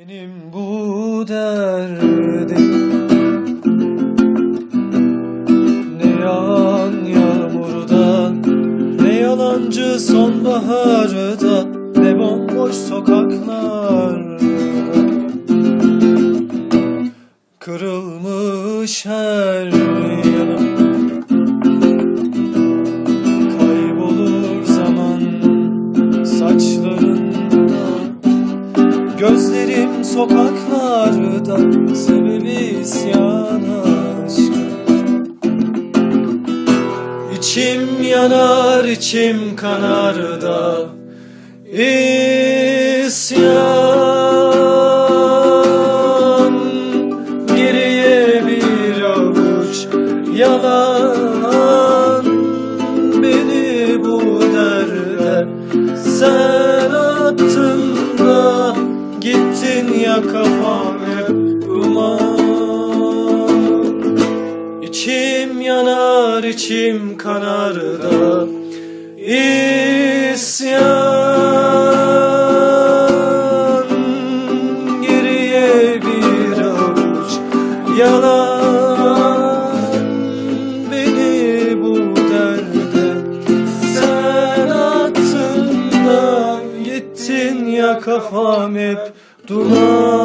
Benim bu derdim. Ne yağan yağmurda Ne yalancı sonbaharda Ne bomboş sokaklar Kırılmış her yanım Gözlerim sokaklarda Sebebi isyan aşkı. İçim yanar içim kanar da İsyan. Geriye bir avuç yalan Beni bu derde sen attın da Gittin ya kafam hep duman. İçim yanar içim kanar da İsyan. Geriye bir avuç yalan kafam hep duman